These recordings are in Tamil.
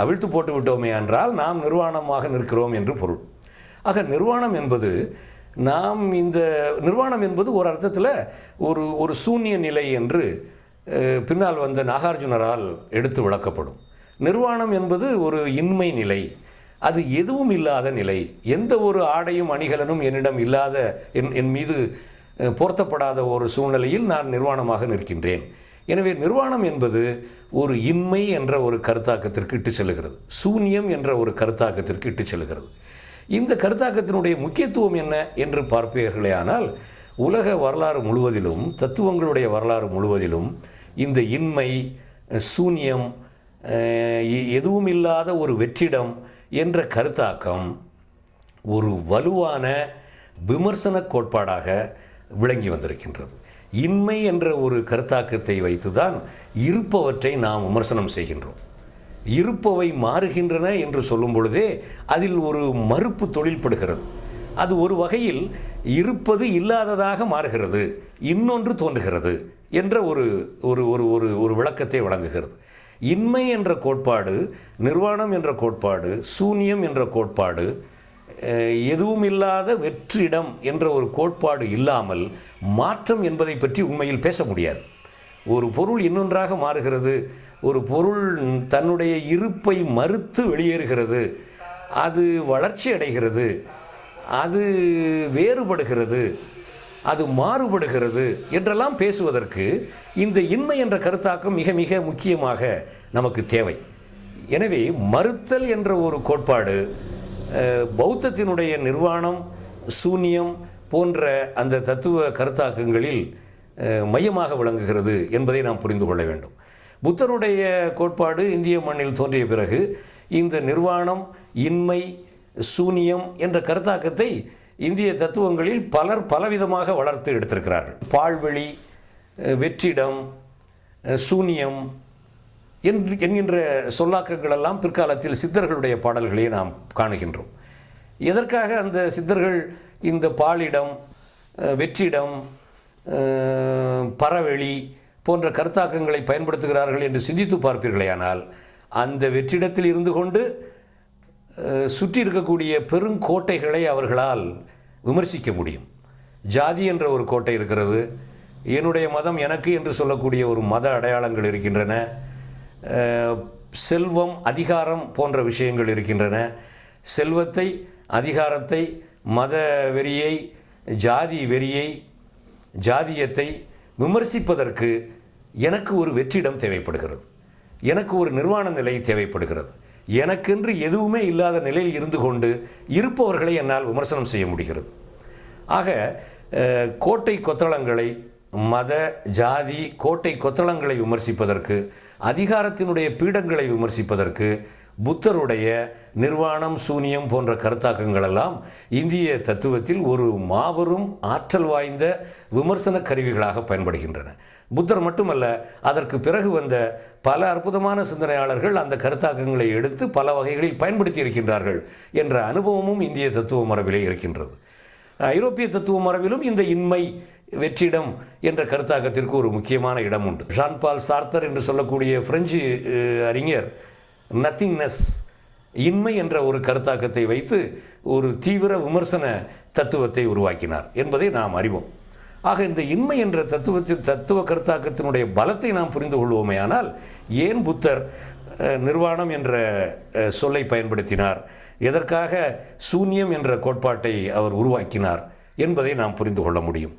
அவிழ்த்து போட்டு விட்டோமே என்றால் நாம் நிர்வாணமாக நிற்கிறோம் என்று பொருள். ஆக நிர்வாணம் என்பது நாம் இந்த நிர்வாணம் என்பது ஒரு அர்த்தத்தில் ஒரு ஒரு சூன்ய நிலை என்று பின்னால் வந்த நாகார்ஜுனரால் எடுத்து விளக்கப்படும். நிர்வாணம் என்பது ஒரு இன்மை நிலை. அது எதுவும் இல்லாத நிலை. எந்த ஒரு ஆடையும் அணிகலனும் என்னிடம் இல்லாத என் என் மீது பொருத்தப்படாத போர்த்தப்படாத ஒரு சூழ்நிலையில் நான் நிர்வாணமாக நிற்கின்றேன். எனவே நிர்வாணம் என்பது ஒரு இன்மை என்ற ஒரு கருத்தாக்கத்திற்கு இட்டு செல்கிறது சூன்யம் என்ற ஒரு கருத்தாக்கத்திற்கு இட்டு செல்கிறது இந்த கருத்தாக்கத்தினுடைய முக்கியத்துவம் என்ன என்று பார்ப்பீர்களே ஆனால் உலக வரலாறு முழுவதிலும் தத்துவங்களுடைய வரலாறு முழுவதிலும் இந்த இன்மை சூன்யம் எதுவும் இல்லாத ஒரு வெற்றிடம் என்ற கருத்தாக்கம் ஒரு வலுவான விமர்சன கோட்பாடாக விளங்கி வந்திருக்கின்றது. இன்மை என்ற ஒரு கருத்தாக்கத்தை வைத்துதான் இருப்பவற்றை நாம் விமர்சனம் செய்கின்றோம். இருப்பவை மாறுகின்றன என்று சொல்லும் பொழுதே அதில் ஒரு மறுப்பு தொழில்படுகிறது. அது ஒரு வகையில் இருப்பது இல்லாததாக மாறுகிறது இன்னொன்று தோன்றுகிறது என்ற ஒரு ஒரு ஒரு ஒரு ஒரு விளக்கத்தை வழங்குகிறது. இன்மை என்ற கோட்பாடு நிர்வாணம் என்ற கோட்பாடு சூன்யம் என்ற கோட்பாடு எதுவும் இல்லாத வெற்றிடம் என்ற ஒரு கோட்பாடு இல்லாமல் மாற்றம் என்பதை பற்றி உண்மையில் பேச முடியாது. ஒரு பொருள் இன்னொன்றாக மாறுகிறது. ஒரு பொருள் தன்னுடைய இருப்பை மறுத்து வெளியேறுகிறது. அது வளர்ச்சி அடைகிறது. அது வேறுபடுகிறது. அது மாறுபடுகிறது என்றெல்லாம் பேசுவதற்கு இந்த இன்மை என்ற கருத்தாக்கம் மிக மிக முக்கியமாக நமக்கு தேவை. எனவே மறுத்தல் என்ற ஒரு கோட்பாடு பௌத்தத்தினுடைய நிர்வாணம் சூன்யம் போன்ற அந்த தத்துவ கருத்தாக்கங்களில் மையமாக விளங்குகிறது என்பதை நாம் புரிந்து கொள்ள வேண்டும். புத்தருடைய கோட்பாடு இந்திய மண்ணில் தோன்றிய பிறகு இந்த நிர்வாணம் இன்மை சூனியம் என்ற கருத்தாக்கத்தை இந்திய தத்துவங்களில் பலர் பலவிதமாக வளர்த்து எடுத்திருக்கிறார்கள். பால்வெளி வெற்றிடம் சூனியம் என்று என்கின்ற சொல்லாக்கங்கள் எல்லாம் பிற்காலத்தில் சித்தர்களுடைய பாடல்களை நாம் காணுகின்றோம். எதற்காக அந்த சித்தர்கள் இந்த பாலிடம் வெற்றிடம் பறவெளி போன்ற கருத்தாக்கங்களை பயன்படுத்துகிறார்கள் என்று சிந்தித்து பார்ப்பீர்களேயானால் அந்த வெற்றிடத்தில் இருந்து கொண்டு சுற்றி இருக்கக்கூடிய பெருங்கோட்டைகளை அவர்களால் விமர்சிக்க முடியும். ஜாதி என்ற ஒரு கோட்டை இருக்கிறது. என்னுடைய மதம் எனக்கு என்று சொல்லக்கூடிய ஒரு மத அடையாளங்கள் இருக்கின்றன. செல்வம் அதிகாரம் போன்ற விஷயங்கள் இருக்கின்றன. செல்வத்தை அதிகாரத்தை மத வெறியை ஜாதி வெறியை ஜாதியத்தை விமர்சிப்பதற்கு எனக்கு ஒரு வெற்றிடம் தேவைப்படுகிறது. எனக்கு ஒரு நிர்வாண நிலை தேவைப்படுகிறது. எனக்கென்று எதுவுமே இல்லாத நிலையில் இருந்து கொண்டு இருப்பவர்களை என்னால் விமர்சனம் செய்ய முடிகிறது. ஆக கோட்டை கொத்தளங்களை மத ஜாதி கோட்டை கொத்தளங்களை விமர்சிப்பதற்கு அதிகாரத்தினுடைய பீடங்களை விமர்சிப்பதற்கு புத்தருடைய நிர்வாணம் சூனியம் போன்ற கருத்தாக்கங்களெல்லாம் இந்திய தத்துவத்தில் ஒரு மாபெரும் ஆற்றல் வாய்ந்த விமர்சன கருவிகளாக பயன்படுகின்றன. புத்தர் மட்டுமல்ல அதற்கு பிறகு வந்த பல அற்புதமான சிந்தனையாளர்கள் அந்த கருத்தாக்கங்களை எடுத்து பல வகைகளில் பயன்படுத்தி இருக்கின்றார்கள் என்ற அனுபவமும் இந்திய தத்துவ மரபிலே இருக்கின்றது. ஐரோப்பிய தத்துவ மரபிலும் இந்த இன்மை வெற்றிடம் என்ற கருத்தாக்கத்திற்கு ஒரு முக்கியமான இடம் உண்டு. ஜான் பால் சார்த்தர் என்று சொல்லக்கூடிய பிரெஞ்சு அறிஞர் நத்திங்னஸ் இன்மை என்ற ஒரு கருத்தாக்கத்தை வைத்து ஒரு தீவிர விமர்சன தத்துவத்தை உருவாக்கினார் என்பதை நாம் அறிவோம். ஆக இந்த இன்மை என்ற தத்துவத்தின் தத்துவ கருத்தாக்கத்தினுடைய பலத்தை நாம் புரிந்து கொள்வோமே ஆனால் ஏன் புத்தர் நிர்வாணம் என்ற சொல்லை பயன்படுத்தினார்? எதற்காக சூன்யம் என்ற கோட்பாட்டை அவர் உருவாக்கினார் என்பதை நாம் புரிந்து கொள்ள முடியும்.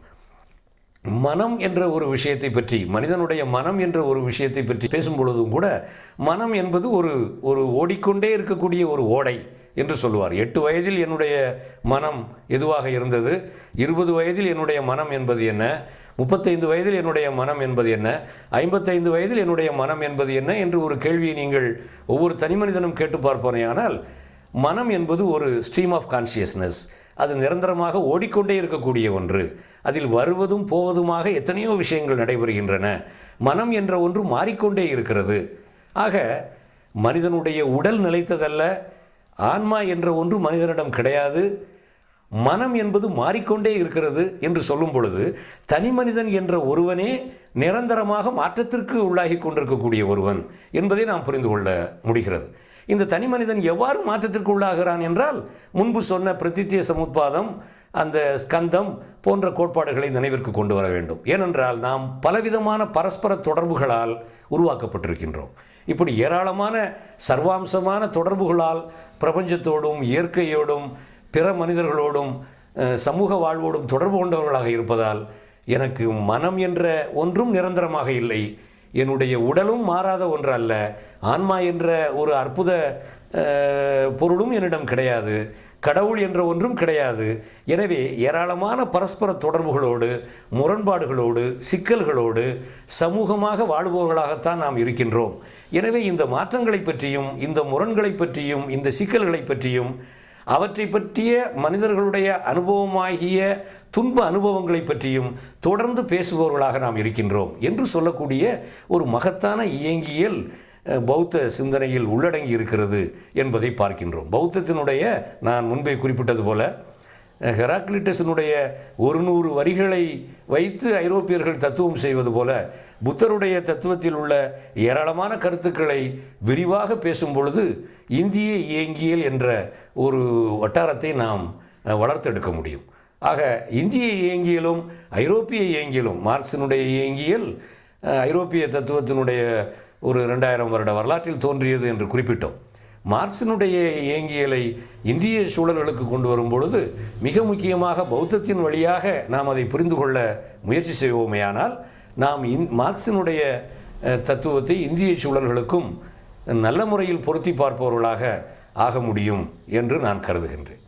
மனம் என்ற ஒரு விஷயத்தை பற்றி மனிதனுடைய மனம் என்ற ஒரு விஷயத்தை பற்றி பேசும் பொழுதும் கூட மனம் என்பது ஒரு ஒரு ஓடிக்கொண்டே இருக்கக்கூடிய ஒரு ஓடை என்று சொல்லுவார். எட்டு வயதில் என்னுடைய மனம் எதுவாக இருந்தது? இருபது வயதில் என்னுடைய மனம் என்பது என்ன? முப்பத்தைந்து வயதில் என்னுடைய மனம் என்பது என்ன? ஐம்பத்தைந்து வயதில் என்னுடைய மனம் என்பது என்ன? என்று ஒரு கேள்வியை நீங்கள் ஒவ்வொரு தனி மனிதனும் கேட்டு பார்ப்போனேயானால் மனம் என்பது ஒரு ஸ்ட்ரீம் ஆஃப் கான்சியஸ்னஸ் அது நிரந்தரமாக ஓடிக்கொண்டே இருக்கக்கூடிய ஒன்று. அதில் வருவதும் போவதுமாக எத்தனையோ விஷயங்கள் நடைபெறுகின்றன. மனம் என்ற ஒன்று மாறிக்கொண்டே இருக்கிறது. ஆக மனிதனுடைய உடல் நிலைத்ததல்ல ஆன்மா என்ற ஒன்று மனிதனிடம் கிடையாது மனம் என்பது மாறிக்கொண்டே இருக்கிறது என்று சொல்லும் பொழுது தனி மனிதன் என்ற ஒருவனே நிரந்தரமாக மாற்றத்திற்கு உள்ளாகி கொண்டிருக்கக்கூடிய ஒருவன் என்பதை நாம் புரிந்து கொள்ள முடிகிறது. இந்த தனி மனிதன் எவ்வாறு மாற்றத்திற்கு உள்ளாகிறான் என்றால் முன்பு சொன்ன பிரதித்திய சமுத்பாதம் அந்த ஸ்கந்தம் போன்ற கோட்பாடுகளை நினைவிற்கு கொண்டு வர வேண்டும். ஏனென்றால் நாம் பலவிதமான பரஸ்பர தொடர்புகளால் உருவாக்கப்பட்டிருக்கின்றோம். இப்படி ஏராளமான சர்வாம்சமான தொடர்புகளால் பிரபஞ்சத்தோடும் இயற்கையோடும் பிற மனிதர்களோடும் சமூக வாழ்வோடும் தொடர்பு கொண்டவர்களாக இருப்பதால் எனக்கு மனம் என்ற ஒன்றும் நிரந்தரமாக இல்லை. என்னுடைய உடலும் மாறாத ஒன்று அல்ல. ஆன்மா என்ற ஒரு அற்புத பொருளும் என்னிடம் கிடையாது. கடவுள் என்ற ஒன்றும் கிடையாது. எனவே ஏராளமான பரஸ்பர தொடர்புகளோடு முரண்பாடுகளோடு சிக்கல்களோடு சமூகமாக வாழ்பவர்களாகத்தான் நாம் இருக்கின்றோம். எனவே இந்த மாற்றங்களை பற்றியும் இந்த முரண்களை பற்றியும் இந்த சிக்கல்களை பற்றியும் அவற்றை பற்றிய மனிதர்களுடைய அனுபவமாகிய துன்ப அனுபவங்களை பற்றியும் தொடர்ந்து பேசுபவர்களாக நாம் இருக்கின்றோம் என்று சொல்லக்கூடிய ஒரு மகத்தான இயங்கியல் பௌத்த சிந்தனையில் உள்ளடங்கி இருக்கிறது என்பதை பார்க்கின்றோம். பௌத்தத்தினுடைய நான் முன்பே குறிப்பிட்டது போல ஹெராக்லிட்டஸினுடைய ஒரு நூறு வரிகளை வைத்து ஐரோப்பியர்கள் தத்துவம் செய்வது போல புத்தருடைய தத்துவத்தில் உள்ள ஏராளமான கருத்துக்களை விரிவாக பேசும் பொழுது இந்திய இயங்கியல் என்ற ஒரு வட்டாரத்தை நாம் வளர்த்தெடுக்க முடியும். ஆக இந்திய இயங்கியலும் ஐரோப்பிய இயங்கியலும் மார்க்சினுடைய இயங்கியல் ஐரோப்பிய தத்துவத்தினுடைய ஒரு ரெண்டாயிரம் வருட வரலாற்றில் தோன்றியது என்று குறிப்பிட்டோம். மார்க்சினுடைய இயங்கியலை இந்திய சூழல்களுக்கு கொண்டு வரும் பொழுது மிக முக்கியமாக பௌத்தத்தின் வழியாக நாம் அதை புரிந்து கொள்ள முயற்சி செய்வோமேயானால் நாம் இந் மார்க்சினுடைய தத்துவத்தை இந்திய சூழல்களுக்கும் நல்ல முறையில் பொருத்தி பார்ப்பவர்களாக ஆக முடியும் என்று நான் கருதுகின்றேன்.